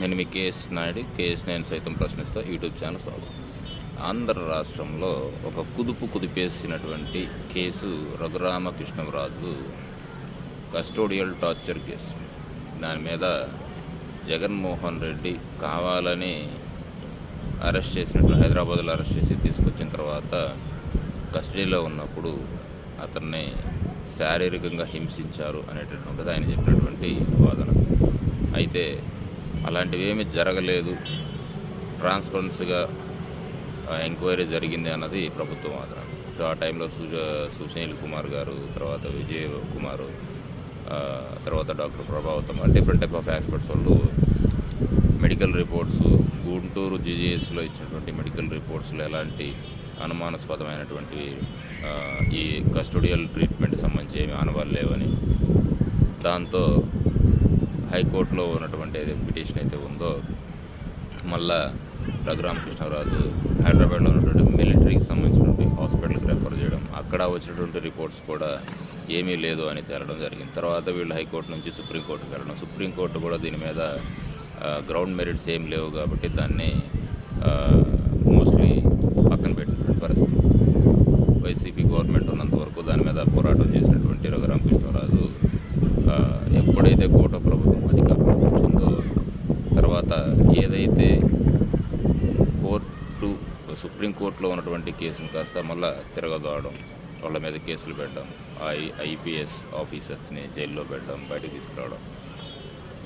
నేను మీ KS Naidu KS నేను సైతం ప్రశ్నిస్తా యూట్యూబ్ ఛానల్ స్వాగతం. ఆంధ్ర రాష్ట్రంలో ఒక కుదుపు కుదిపేసినటువంటి case Raghuramakrishnaraju custodial torture case. దాని మీద జగన్మోహన్ రెడ్డి కావాలని అరెస్ట్ చేసినట్టు హైదరాబాద్లో అరెస్ట్ చేసి తీసుకొచ్చిన తర్వాత కస్టడీలో ఉన్నప్పుడు అతన్ని శారీరకంగా హింసించారు అనేటటువంటిది ఆయన చెప్పినటువంటి వాదన. అయితే అలాంటివి ఏమీ జరగలేదు. ట్రాన్స్పరెన్సీగా ఎంక్వైరీ జరిగింది అన్నది ప్రభుత్వం మాత్రం సో ఆ టైంలో సుజ సుశీల్ కుమార్ గారు తర్వాత విజయ్ కుమార్ తర్వాత doctor Prabhavati different type of experts వాళ్ళు మెడికల్ రిపోర్ట్స్ గుంటూరు జీజీఎస్లో ఇచ్చినటువంటి మెడికల్ రిపోర్ట్స్లో ఎలాంటి అనుమానాస్పదమైనటువంటి ఈ కస్టోడియల్ ట్రీట్మెంట్ సంబంధించి ఏమి అనవాలు లేవని దాంతో హైకోర్టులో ఉన్నటువంటి ఏదైతే పిటిషన్ అయితే ఉందో మళ్ళా రఘురామకృష్ణరాజు హైదరాబాద్లో ఉన్నటువంటి మిలిటరీకి సంబంధించినటువంటి హాస్పిటల్కి రెఫర్ చేయడం అక్కడ వచ్చినటువంటి రిపోర్ట్స్ కూడా ఏమీ లేదు అని తేలడం జరిగింది. తర్వాత వీళ్ళు హైకోర్టు నుంచి సుప్రీంకోర్టుకి వెళ్ళడం. సుప్రీంకోర్టు కూడా దీని మీద గ్రౌండ్ మెరిట్స్ ఏం లేవు కాబట్టి దాన్ని మోస్ట్లీ పక్కన పెట్టినటువంటి పరిస్థితి. వైసీపీ గవర్నమెంట్ ఉన్నంత వరకు దాని మీద పోరాటం చేసినటువంటి రఘురామకృష్ణరాజు ఆ, ఎప్పుడైతే కోట ప్రభుత్వం అధికారంలోకి వచ్చిందో తర్వాత ఏదైతే కోర్టు సుప్రీంకోర్టులో ఉన్నటువంటి కేసును కాస్త మళ్ళా తిరగదోవడం వాళ్ళ మీద కేసులు పెట్టడం ఐ ఐపీఎస్ ఆఫీసర్స్ని జైల్లో పెట్టడం బయటకు తీసుకురావడం.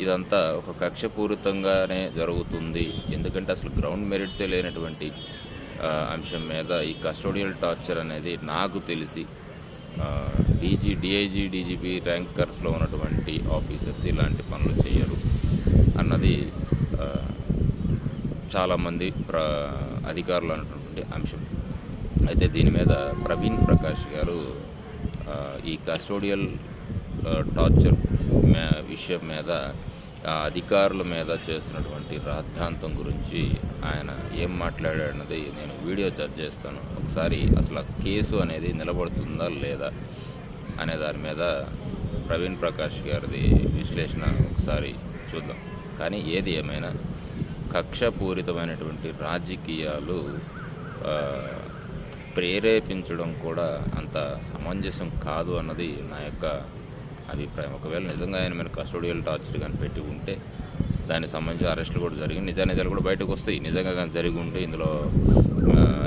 ఇదంతా ఒక కక్షపూరితంగానే జరుగుతుంది. ఎందుకంటే అసలు గ్రౌండ్ మెరిట్సే లేనటువంటి అంశం మీద ఈ కస్టోడియల్ టార్చర్ అనేది నాకు తెలిసి డీజీ డిఐజీ డీజీపీ ర్యాంకర్స్లో ఉన్నటువంటి ఆఫీసర్స్ ఇలాంటి పనులు చేయరు. అన్నది చాలామంది ప్ర అధికారులు అన్నటువంటి అంశం. అయితే దీని మీద ప్రవీణ్ ప్రకాష్ గారు ఈ కస్టోడియల్ టార్చర్ మే విషయం మీద అధికారుల మీద చేస్తున్నటువంటి రాద్ధాంతం గురించి ఆయన ఏం మాట్లాడాడన్నది నేను వీడియో జడ్జ్ చేస్తాను. ఒకసారి అసలు ఆ కేసు అనేది నిలబడుతుందా లేదా అనే దాని మీద ప్రవీణ్ ప్రకాష్ గారిది విశ్లేషణ ఒకసారి చూద్దాం. కానీ ఏది ఏమైనా కక్షపూరితమైనటువంటి రాజకీయాలు ప్రేరేపించడం కూడా అంత సమంజసం కాదు అన్నది నా యొక్క అభిప్రాయం. ఒకవేళ నిజంగా ఆయన మీద కస్టోడియల్ టార్చర్ కానీ పెట్టి ఉంటే దానికి సంబంధించి అరెస్టులు కూడా జరిగి నిజా నిజాలు కూడా బయటకు వస్తాయి. నిజంగా కానీ జరిగి ఉంటే ఇందులో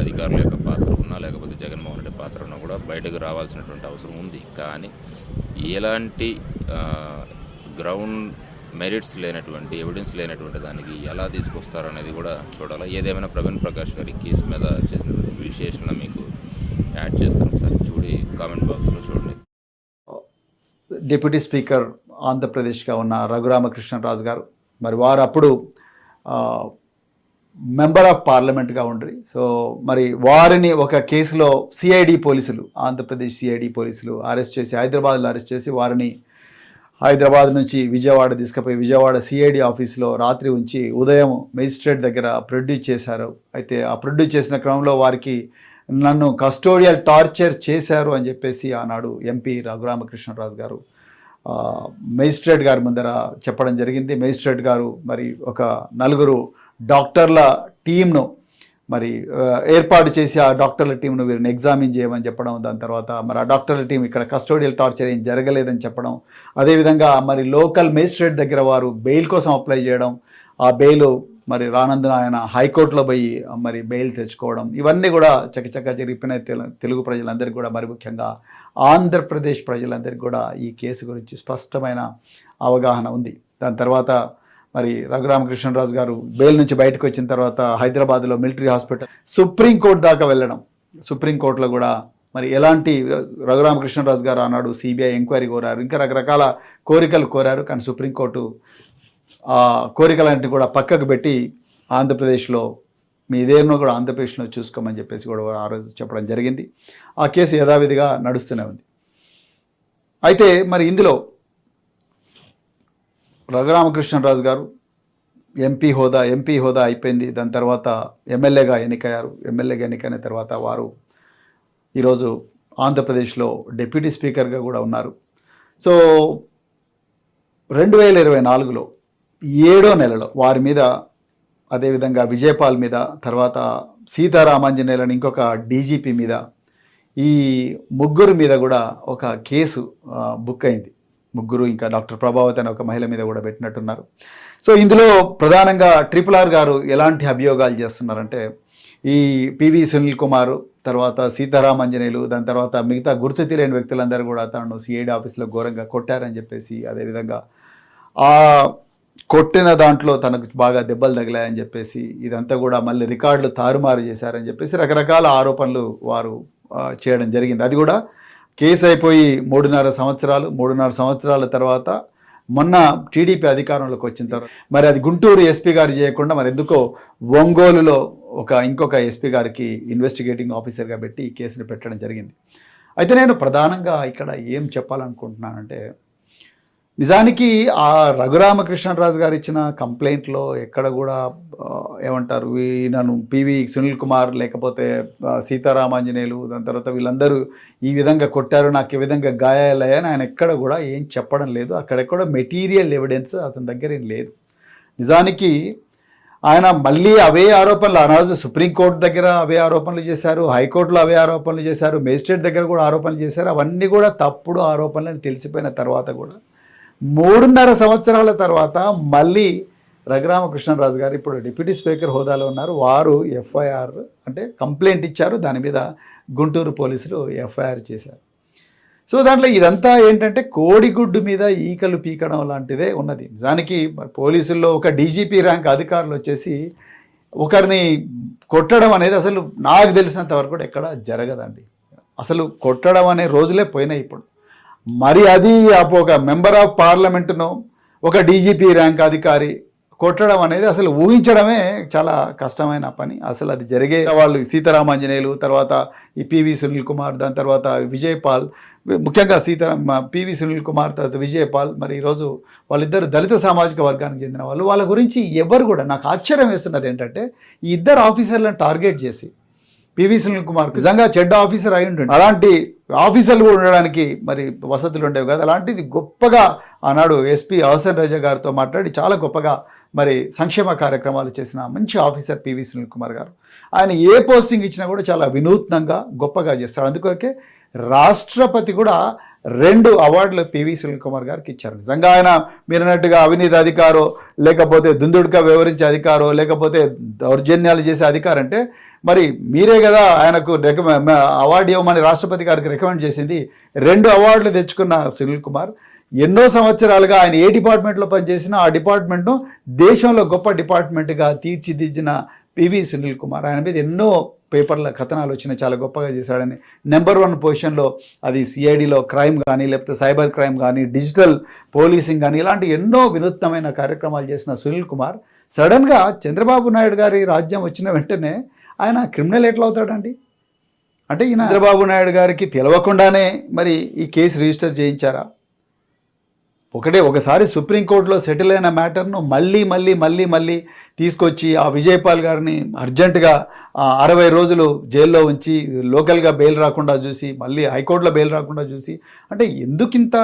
అధికారుల యొక్క పాత్ర ఉన్నా లేకపోతే జగన్మోహన్ రెడ్డి పాత్ర ఉన్నా కూడా బయటకు రావాల్సినటువంటి అవసరం ఉంది. కానీ ఎలాంటి గ్రౌండ్ మెరిట్స్ లేనటువంటి ఎవిడెన్స్ లేనటువంటి దానికి ఎలా తీసుకొస్తారు అనేది కూడా చూడాలి? ఏదేమైనా ప్రవీణ్ ప్రకాష్ గారి కేసు మీద చేసినటువంటి విశేషణ మీకు యాడ్ చేస్తాను. ఒకసారి చూడి కామెంట్ బాక్స్లో చూడండి. డిప్యూటీ స్పీకర్ ఆంధ్రప్రదేశ్గా ఉన్న రఘురామకృష్ణరాజు గారు మరి వారు అప్పుడు మెంబర్ ఆఫ్ పార్లమెంట్గా ఉండ్రి. సో మరి వారిని ఒక కేసులో సిఐడి పోలీసులు ఆంధ్రప్రదేశ్ సిఐడి పోలీసులు అరెస్ట్ చేసి హైదరాబాద్లో అరెస్ట్ చేసి వారిని హైదరాబాద్ నుంచి విజయవాడ తీసుకుపోయి విజయవాడ సిఐడి ఆఫీస్లో రాత్రి ఉంచి ఉదయం మెజిస్ట్రేట్ దగ్గర ప్రొడ్యూస్ చేశారు. అయితే ఆ ప్రొడ్యూస్ చేసిన క్రమంలో వారికి నన్ను కస్టోడియల్ టార్చర్ చేశారు అని చెప్పేసి ఆనాడు ఎంపీ రఘురామకృష్ణరాజు గారు. మెజిస్ట్రేట్ గారి ముందర చెప్పడం జరిగింది. మెజిస్ట్రేట్ గారు మరి ఒక నలుగురు డాక్టర్ల టీంను మరి ఏర్పాటు చేసి ఆ డాక్టర్ల టీంను వీరిని ఎగ్జామిన్ చేయమని చెప్పడం దాని తర్వాత మరి ఆ డాక్టర్ల టీం ఇక్కడ కస్టోడియల్ టార్చర్ ఏం జరగలేదని చెప్పడం అదేవిధంగా మరి లోకల్ మేజిస్ట్రేట్ దగ్గర వారు బెయిల్ కోసం అప్లై చేయడం ఆ బెయిల్ మరి రానందున ఆయన హైకోర్టులో పోయి మరి బెయిల్ తెచ్చుకోవడం ఇవన్నీ కూడా చకచకా జరిపిన తెలుగు ప్రజలందరికీ కూడా మరి ముఖ్యంగా ఆంధ్రప్రదేశ్ ప్రజలందరికీ కూడా ఈ కేసు గురించి స్పష్టమైన అవగాహన ఉంది. దాని తర్వాత మరి రఘురామకృష్ణరాజు గారు బెయిల్ నుంచి బయటకు వచ్చిన తర్వాత హైదరాబాద్లో మిలిటరీ హాస్పిటల్ సుప్రీంకోర్టు దాకా వెళ్ళడం. సుప్రీంకోర్టులో కూడా మరి ఎలాంటి రఘురామకృష్ణరాజు గారు ఆనాడు సిబిఐ ఎంక్వైరీ కోరారు. ఇంకా రకరకాల కోరికలు కోరారు. కానీ సుప్రీంకోర్టు ఆ కోరికలన్నింటినీ కూడా పక్కకు పెట్టి ఆంధ్రప్రదేశ్లో మీ ఇదేమో కూడా ఆంధ్రప్రదేశ్లో చూసుకోమని చెప్పేసి కూడా ఆ రోజు చెప్పడం జరిగింది. ఆ కేసు యథావిధిగా నడుస్తూనే ఉంది. అయితే మరి ఇందులో రఘురామకృష్ణరాజు గారు ఎంపీ హోదా ఎంపీ హోదా అయిపోయింది. దాని తర్వాత ఎమ్మెల్యేగా ఎన్నికయ్యారు. ఎమ్మెల్యేగా ఎన్నికైన తర్వాత వారు ఈరోజు ఆంధ్రప్రదేశ్లో డిప్యూటీ స్పీకర్గా కూడా ఉన్నారు. సో రెండు వేల ఇరవై నాలుగులో ఏడో నెలలో వారి మీద అదేవిధంగా విజయపాల్ మీద తర్వాత సీతారామాంజనేయులని ఇంకొక డీజీపీ మీద ఈ ముగ్గురు మీద కూడా ఒక కేసు బుక్ అయింది. ముగ్గురు ఇంకా డాక్టర్ ప్రభావతి అనే ఒక మహిళ మీద కూడా పెట్టినట్టున్నారు. సో ఇందులో ప్రధానంగా ట్రిపుల్ ఆర్ గారు ఎలాంటి అభియోగాలు చేస్తున్నారంటే ఈ పివి సునీల్ కుమార్ తర్వాత సీతారామాంజనేయులు దాని తర్వాత మిగతా గుర్తు తెలియని వ్యక్తులందరూ కూడా తనను సిఐడి ఆఫీస్లో ఘోరంగా కొట్టారని చెప్పేసి అదేవిధంగా ఆ కొట్టిన దాంట్లో తనకు బాగా దెబ్బలు తగిలాయని చెప్పేసి ఇదంతా కూడా మళ్ళీ రికార్డులు తారుమారు చేశారని చెప్పేసి రకరకాల ఆరోపణలు వారు చేయడం జరిగింది. అది కూడా కేసు అయిపోయి మూడున్నర సంవత్సరాలు మూడున్నర సంవత్సరాల తర్వాత మొన్న టీడీపీ అధికారంలోకి వచ్చిన తర్వాత మరి అది గుంటూరు ఎస్పీ గారు చేయకుండా మరి ఎందుకో ఒంగోలులో ఒక ఇంకొక ఎస్పీ గారికి ఇన్వెస్టిగేటింగ్ ఆఫీసర్గా పెట్టి ఈ కేసును పెట్టడం జరిగింది. అయితే నేను ప్రధానంగా ఇక్కడ ఏం చెప్పాలనుకుంటున్నానంటే నిజానికి ఆ రఘురామకృష్ణరాజు గారు ఇచ్చిన కంప్లైంట్లో ఎక్కడ కూడా ఏమంటారు ఈయనను పివి సునీల్ కుమార్ లేకపోతే సీతారామాంజనేయులు దాని తర్వాత వీళ్ళందరూ ఈ విధంగా కొట్టారు నాకు ఈ విధంగా గాయాలయ్యాని ఆయన ఎక్కడ కూడా ఏం చెప్పడం లేదు. అక్కడెక్కడ మెటీరియల్ ఎవిడెన్స్ అతని దగ్గర ఏం లేదు. నిజానికి ఆయన మళ్ళీ అవే ఆరోపణలు ఆనాడు సుప్రీంకోర్టు దగ్గర అవే ఆరోపణలు చేశారు హైకోర్టులో అవే ఆరోపణలు చేశారు మేజిస్ట్రేట్ దగ్గర కూడా ఆరోపణలు చేశారు అవన్నీ కూడా తప్పుడు ఆరోపణలు అని తెలిసిపోయిన తర్వాత కూడా మూడున్నర సంవత్సరాల తర్వాత మళ్ళీ రఘురామకృష్ణరాజు గారు ఇప్పుడు డిప్యూటీ స్పీకర్ హోదాలో ఉన్నారు. వారు ఎఫ్ఐఆర్ అంటే కంప్లైంట్ ఇచ్చారు. దాని మీద గుంటూరు పోలీసులు ఎఫ్ఐఆర్ చేశారు. సో దాంట్లో ఇదంతా ఏంటంటే కోడిగుడ్డు మీద ఈకలు పీకడం లాంటిదే ఉన్నది. నిజానికి పోలీసుల్లో ఒక డీజీపీ ర్యాంక్ అధికారులు వచ్చేసి ఒకరిని కొట్టడం అనేది అసలు నాకు తెలిసినంత వరకు కూడా ఎక్కడ జరగదండి. అసలు కొట్టడం అనే రోజులే పోయినాయి ఇప్పుడు. మరి అది ఒక మెంబర్ ఆఫ్ పార్లమెంట్ను ఒక డీజీపీ ర్యాంక్ అధికారి కొట్టడం అనేది అసలు ఊహించడమే చాలా కష్టమైన పని. అసలు అది జరిగే వాళ్ళు సీతారామాంజనేయులు తర్వాత ఈ పివి సునీల్ కుమార్ దాని తర్వాత విజయపాల్ ముఖ్యంగా సీతారామ పివి సునీల్ కుమార్ తర్వాత విజయపాల్ మరి ఈరోజు వాళ్ళిద్దరు దళిత సామాజిక వర్గానికి చెందిన వాళ్ళు. వాళ్ళ గురించి ఎవరు కూడా నాకు ఆశ్చర్యం వేస్తున్నది ఏంటంటే ఈ ఇద్దరు ఆఫీసర్లను టార్గెట్ చేసి పివి సునీల్ కుమార్ నిజంగా చెడ్డ ఆఫీసర్ అయి ఉండండి అలాంటి ఆఫీసర్లు కూడా ఉండడానికి మరి వసతులు ఉండేవి కదా. అలాంటిది గొప్పగా ఆనాడు ఎస్పీ అవసర్ రాజా గారితో మాట్లాడి చాలా గొప్పగా మరి సంక్షేమ కార్యక్రమాలు చేసిన మంచి ఆఫీసర్ పివి సునీల్ కుమార్ గారు. ఆయన ఏ పోస్టింగ్ ఇచ్చినా కూడా చాలా వినూత్నంగా గొప్పగా చేస్తాడు. అందుకొరకే రాష్ట్రపతి కూడా రెండు అవార్డులు పివి సునీల్ కుమార్ గారికి ఇచ్చారు. నిజంగా ఆయన మీరు అన్నట్టుగా అవినీతి అధికారో లేకపోతే దుందుడుగా వివరించే అధికారో లేకపోతే దౌర్జన్యాలు చేసే అధికారం అంటే మరి మీరే కదా ఆయనకు రికమె అవార్డు ఇవ్వమని రాష్ట్రపతి గారికి రికమెండ్ చేసింది. రెండు అవార్డులు తెచ్చుకున్న సునీల్ కుమార్. ఎన్నో సంవత్సరాలుగా ఆయన ఏ డిపార్ట్మెంట్లో పనిచేసినా ఆ డిపార్ట్మెంట్ను దేశంలో గొప్ప డిపార్ట్మెంట్గా తీర్చిదిద్దిన పివి సునీల్ కుమార్. ఆయన మీద ఎన్నో పేపర్ల కథనాలు వచ్చినాయి. చాలా గొప్పగా చేశాడని. నెంబర్ వన్ పొజిషన్లో అది సిఐడిలో క్రైమ్ కానీ లేకపోతే సైబర్ క్రైమ్ కానీ డిజిటల్ పోలీసింగ్ కానీ ఇలాంటి ఎన్నో వినూత్నమైన కార్యక్రమాలు చేసిన సునీల్ కుమార్. సడన్గా చంద్రబాబు నాయుడు గారి రాజ్యం వచ్చిన వెంటనే ఆయన క్రిమినల్ ఎట్లా అవుతాడండి అంటే ఈయన చంద్రబాబు నాయుడు గారికి తెలవకుండానే మరి ఈ కేసు రిజిస్టర్ చేయించారా? ఒకటే ఒకసారి సుప్రీంకోర్టులో సెటిల్ అయిన మ్యాటర్ను మళ్ళీ మళ్ళీ మళ్ళీ మళ్ళీ తీసుకొచ్చి ఆ విజయపాల్ గారిని అర్జెంటుగా అరవై రోజులు జైల్లో ఉంచి లోకల్గా బెయిల్ రాకుండా చూసి మళ్ళీ హైకోర్టులో బెయిల్ రాకుండా చూసి అంటే ఎందుకింత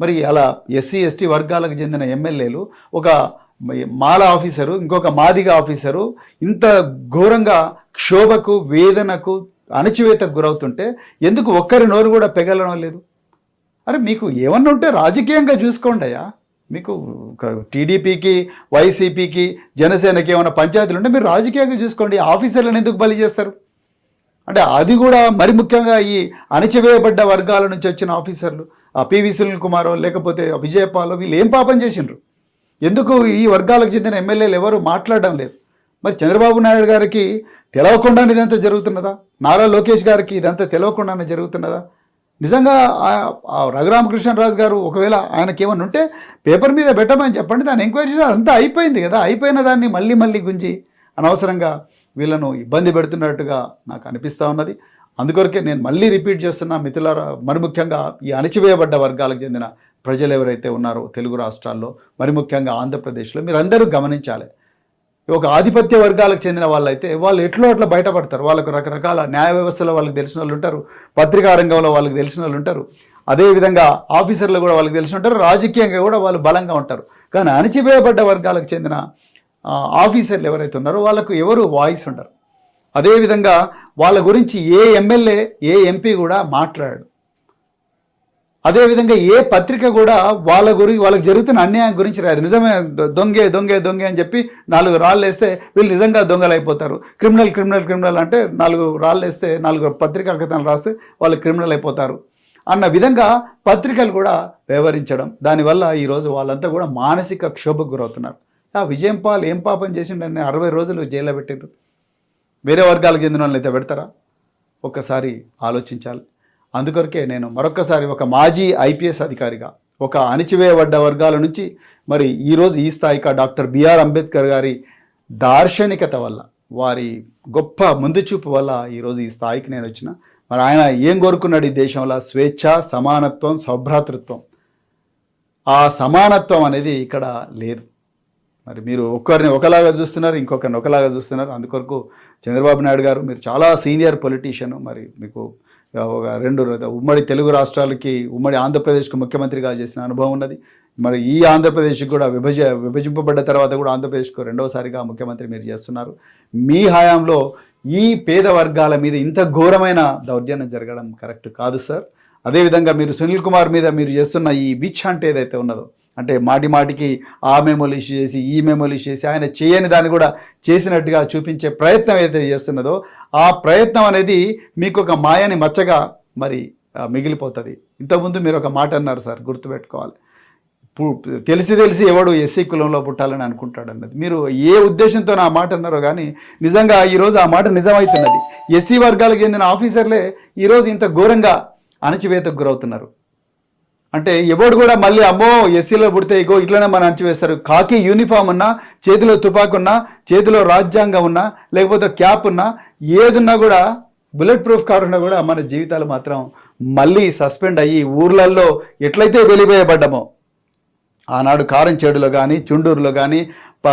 మరి అలా ఎస్సీ ఎస్టీ వర్గాలకు చెందిన ఎమ్మెల్యేలు ఒక మాల ఆఫీసరు ఇంకొక మాదిగ ఆఫీసరు ఇంత ఘోరంగా క్షోభకు వేదనకు అణచివేతకు గురవుతుంటే ఎందుకు ఒక్కరి నోరు కూడా పెగలడం లేదు? అరే మీకు ఏమన్నా ఉంటే రాజకీయంగా చూసుకోండి అయ్యా. మీకు టీడీపీకి వైసీపీకి జనసేనకి ఏమైనా పంచాయతీలు ఉంటే మీరు రాజకీయంగా చూసుకోండి. ఆఫీసర్లను ఎందుకు బలి చేస్తారు? అంటే అది కూడా మరి ముఖ్యంగా ఈ అణచివేయబడ్డ వర్గాల నుంచి వచ్చిన ఆఫీసర్లు ఆ పివి సునీల్ కుమారో లేకపోతే విజయపాలో వీళ్ళు ఏం పాపం చేసిండ్రు? ఎందుకు ఈ వర్గాలకు చెందిన ఎమ్మెల్యేలు ఎవరు మాట్లాడడం లేదు? మరి చంద్రబాబు నాయుడు గారికి తెలవకుండా ఇదంతా జరుగుతున్నదా? నారా లోకేష్ గారికి ఇదంతా తెలవకుండానే జరుగుతున్నదా? నిజంగా ఆ- రఘురామకృష్ణరాజు గారు ఒకవేళ ఆయనకేమన్నా ఉంటే పేపర్ మీద పెట్టమని చెప్పండి దాన్ని ఎంక్వైరీ చేసి అంతా అయిపోయింది కదా అయిపోయిన దాన్ని మళ్ళీ మళ్ళీ గుంజి అనవసరంగా వీళ్ళను ఇబ్బంది పెడుతున్నట్టుగా నాకు అనిపిస్తూ ఉన్నది. అందుకొరకే నేను మళ్ళీ రిపీట్ చేస్తున్నా మిత్రులారా మరి ముఖ్యంగా ఈ అణచివేయబడ్డ వర్గాలకు చెందిన ప్రజలు ఎవరైతే ఉన్నారో తెలుగు రాష్ట్రాల్లో మరి ముఖ్యంగా ఆంధ్రప్రదేశ్లో మీరు అందరూ గమనించాలి. ఒక ఆధిపత్య వర్గాలకు చెందిన వాళ్ళైతే వాళ్ళు ఎట్లో అట్లా బయటపడతారు. వాళ్ళకు రకరకాల న్యాయ వ్యవస్థలో వాళ్ళకి తెలిసిన వాళ్ళు ఉంటారు. పత్రికా రంగంలో వాళ్ళకి తెలిసిన వాళ్ళు ఉంటారు. అదేవిధంగా ఆఫీసర్లు కూడా వాళ్ళకి తెలిసి ఉంటారు. రాజకీయంగా కూడా వాళ్ళు బలంగా ఉంటారు. కానీ అణచివేయబడ్డ వర్గాలకు చెందిన ఆఫీసర్లు ఎవరైతే ఉన్నారో వాళ్ళకు ఎవరు వాయిస్ ఉండరు. అదేవిధంగా వాళ్ళ గురించి ఏ ఎమ్మెల్యే ఏ ఎంపీ కూడా మాట్లాడాడు. అదేవిధంగా ఏ పత్రిక కూడా వాళ్ళ గురించి వాళ్ళకి జరుగుతున్న అన్యాయం గురించి రాదు. నిజమే దొంగే దొంగే దొంగే అని చెప్పి నాలుగు రాళ్ళు వేస్తే వీళ్ళు నిజంగా దొంగలు అయిపోతారు క్రిమినల్ క్రిమినల్ క్రిమినల్ అంటే నాలుగు రాళ్ళు వేస్తే నాలుగు పత్రికా కథనాలు రాస్తే వాళ్ళు క్రిమినల్ అయిపోతారు. అన్న విధంగా పత్రికలు కూడా వ్యవహరించడం దానివల్ల ఈరోజు వాళ్ళంతా కూడా మానసిక క్షోభకు గురవుతున్నారు. ఆ విజయం పాల్ ఏం పాపం చేసిండని అరవై రోజులు జైల్లో పెట్టారు వేరే వర్గాలకు చెందిన వాళ్ళని అయితే పెడతారా? ఒక్కసారి ఆలోచించాలి. అందుకొరకే నేను మరొక్కసారి ఒక మాజీ ఐపీఎస్ అధికారిగా ఒక అణిచివేయబడ్డ వర్గాల నుంచి మరి ఈరోజు ఈ స్థాయిక డాక్టర్ బిఆర్ అంబేద్కర్ గారి దార్శనికత వల్ల వారి గొప్ప ముందుచూపు వల్ల ఈరోజు ఈ స్థాయికి నేను వచ్చిన. మరి ఆయన ఏం కోరుకున్నాడు ఈ దేశంలో స్వేచ్ఛ సమానత్వం సౌభ్రాతృత్వం. ఆ సమానత్వం అనేది ఇక్కడ లేదు. మరి మీరు ఒక్కరిని ఒకలాగా చూస్తున్నారు ఇంకొకరిని ఒకలాగా చూస్తున్నారు. అందుకొరకు చంద్రబాబు నాయుడు గారు మీరు చాలా సీనియర్ పొలిటీషియన్. మరి మీకు ఒక రెండు ఉమ్మడి తెలుగు రాష్ట్రాలకి ఉమ్మడి ఆంధ్రప్రదేశ్కు ముఖ్యమంత్రిగా చేసిన అనుభవం ఉన్నది. మరి ఈ ఆంధ్రప్రదేశ్కి కూడా విభజ విభజింపబడ్డ తర్వాత కూడా ఆంధ్రప్రదేశ్కు రెండవసారిగా ముఖ్యమంత్రి మీరు చేస్తున్నారు. మీ హయాంలో ఈ పేద వర్గాల మీద ఇంత ఘోరమైన దౌర్జన్యం జరగడం కరెక్ట్ కాదు సార్. అదేవిధంగా మీరు సునీల్ కుమార్ మీద మీరు చేస్తున్న ఈ బిచ్ అంటే ఏదైతే ఉన్నదో అంటే మాటి మాటికి ఆ మెమోలు ఇష్యూ చేసి ఈ మెమోలు ఇష్యూ చేసి ఆయన చేయని దాన్ని కూడా చేసినట్టుగా చూపించే ప్రయత్నం ఏదైతే చేస్తున్నదో ఆ ప్రయత్నం అనేది మీకు ఒక మాయని మచ్చగా మరి మిగిలిపోతుంది. ఇంతకుముందు మీరు ఒక మాట అన్నారు సార్ గుర్తుపెట్టుకోవాలి. తెలిసి తెలిసి ఎవడు ఎస్సీ కులంలో పుట్టాలని అనుకుంటాడు అన్నది. మీరు ఏ ఉద్దేశంతో ఆ మాట అన్నారో కానీ నిజంగా ఈరోజు ఆ మాట నిజమవుతున్నది ఎస్సీ వర్గాలకు చెందిన ఆఫీసర్లే ఈరోజు ఇంత ఘోరంగా అణచివేతకు గురవుతున్నారు. అంటే ఎవడు కూడా మళ్ళీ అమ్మో ఎస్సీలో పుడితే ఇగో ఇట్లనే మనం అంచివేస్తారు కాకి యూనిఫామ్ ఉన్నా చేతిలో తుపాకు ఉన్నా చేతిలో రాజ్యాంగం ఉన్నా లేకపోతే క్యాప్ ఉన్నా ఏదున్నా కూడా బుల్లెట్ ప్రూఫ్ కార్ ఉన్నా కూడా మన జీవితాలు మాత్రం మళ్ళీ సస్పెండ్ అయ్యి ఊర్లల్లో ఎట్లయితే వెలివేయబడ్డమో ఆనాడు కారం చేడులో కానీ చుండూరులో కానీ ప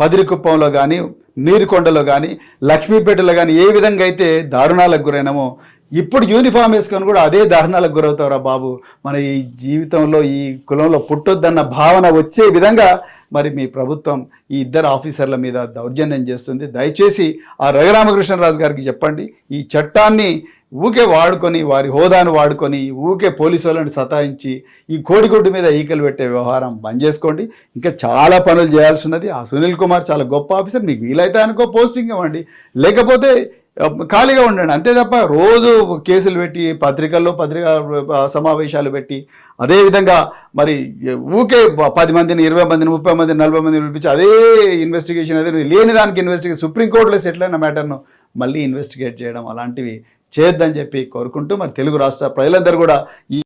పదిరికుప్పంలో కానీ నీరుకొండలో కానీ లక్ష్మీపేటలో కానీ ఏ విధంగా అయితే దారుణాలకు గురైనామో ఇప్పుడు యూనిఫామ్ వేసుకొని కూడా అదే దారుణాలకు గురవుతారా బాబు. మన ఈ జీవితంలో ఈ కులంలో పుట్టొద్దన్న భావన వచ్చే విధంగా మరి మీ ప్రభుత్వం ఈ ఇద్దరు ఆఫీసర్ల మీద దౌర్జన్యం చేస్తుంది. దయచేసి ఆ రఘురామకృష్ణరాజు గారికి చెప్పండి. ఈ చట్టాన్ని ఊకే వాడుకొని వారి హోదాను వాడుకొని ఊకే పోలీసు వాళ్ళని సతాయించి ఈ కోడిగుడ్డు మీద ఈకలు పెట్టే వ్యవహారం బంద్ చేసుకోండి. ఇంకా చాలా పనులు చేయాల్సి ఉన్నది. ఆ సునీల్ కుమార్ చాలా గొప్ప ఆఫీసర్. మీకు వీలైతే అనుకో పోస్టింగ్ ఇవ్వండి. లేకపోతే ఖాళీగా ఉండండి. అంతే తప్ప రోజు కేసులు పెట్టి పత్రికల్లో పత్రికా సమావేశాలు పెట్టి అదేవిధంగా మరి ఊకే పది మందిని ఇరవై మందిని ముప్పై మందిని నలభై మందిని పిలిపించి అదే ఇన్వెస్టిగేషన్ అదే లేని దానికి ఇన్వెస్టిగేషన్ సుప్రీంకోర్టులో సెటిల్ అయిన మ్యాటర్ను మళ్ళీ ఇన్వెస్టిగేట్ చేయడం అలాంటివి చేయొద్దని చెప్పి కోరుకుంటూ మరి తెలుగు రాష్ట్ర ప్రజలందరూ కూడా ఈ